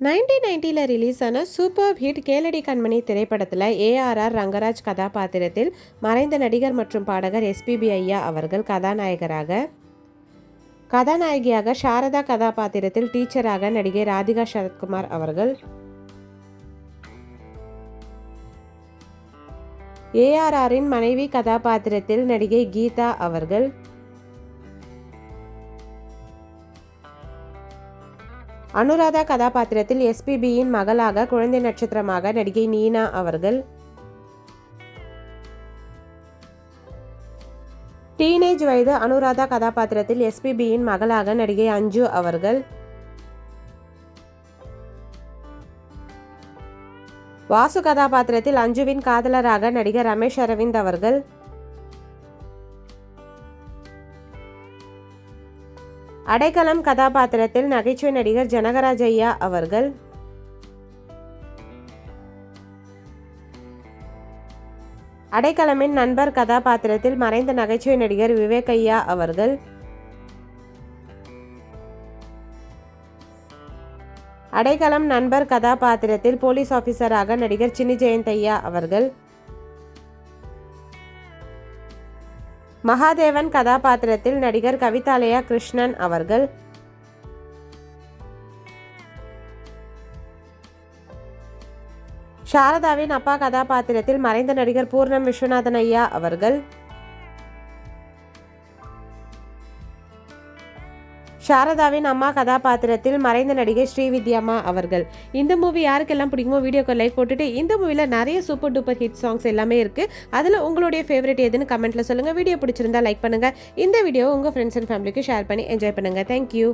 Nineteen நைன்ட்டியில் release ஆன super hit Keladi Kanmani திரைப்படத்தில் ஏஆர்ஆர் ரங்கராஜ் கதாபாத்திரத்தில் மறைந்த நடிகர் மற்றும் பாடகர் எஸ்பிபி ஐயா அவர்கள் கதாநாயகராக கதாநாயகியாக சாரதா கதாபாத்திரத்தில் டீச்சராக நடிகை ராதிகா சரத்குமார் அவர்கள் ஏஆர்ஆரின் மனைவி கதாபாத்திரத்தில் நடிகை கீதா அவர்கள் அனுராதா கதாபாத்திரத்தில் எஸ்பிபியின் மகளாக குழந்தை நட்சத்திரமாக நடிகை நீனா அவர்கள். டீனேஜ் வயது அனுராதா கதாபாத்திரத்தில் எஸ்பிபியின் மகளாக நடிகை அஞ்சு அவர்கள். வாசு கதாபாத்திரத்தில் அஞ்சுவின் காதலராக நடிகர் ரமேஷ் அரவிந்த் அவர்கள். அடைக்கலம் கதாபாத்திரத்தில் நகைச்சுவை நடிகர் ஜனகராஜ் ஐயா அவர்கள். அடைக்கலமின் நண்பர் கதாபாத்திரத்தில் மறைந்த நகைச்சுவை நடிகர் விவேக் ஐயா அவர்கள். அடைக்கலம் நண்பர் கதாபாத்திரத்தில் போலீஸ் ஆபீசராக நடிகர் சின்னி ஜெயந்தையா அவர்கள். மகாதேவன் கதாபாத்திரத்தில் நடிகர் கவிதாலயா கிருஷ்ணன் அவர்கள். சாரதாவின் அப்பா கதாபாத்திரத்தில் மறைந்த நடிகர் பூர்ணம் விஸ்வநாதன் ஐயா அவர்கள். சாரதாவின் அம்மா கதாபாத்திரத்தில் மறைந்த நடிகை ஸ்ரீவித்யாமா அவர்கள். இந்த மூவி யாருக்கெல்லாம் பிடிக்குமோ வீடியோக்கு லைக் போட்டுட்டு இந்த மூவியில் நிறைய சூப்பர் டூப்பர் ஹிட் சாங்ஸ் எல்லாமே இருக்குது அதில் உங்களுடைய ஃபேவரட் எதுன்னு கமெண்ட்டில் சொல்லுங்கள் வீடியோ பிடிச்சிருந்தா லைக் பண்ணுங்கள் இந்த வீடியோ உங்கள் ஃப்ரெண்ட்ஸ் அண்ட் ஃபேமிலிக்கு ஷேர் பண்ணி என்ஜாய் பண்ணுங்கள் தேங்க்யூ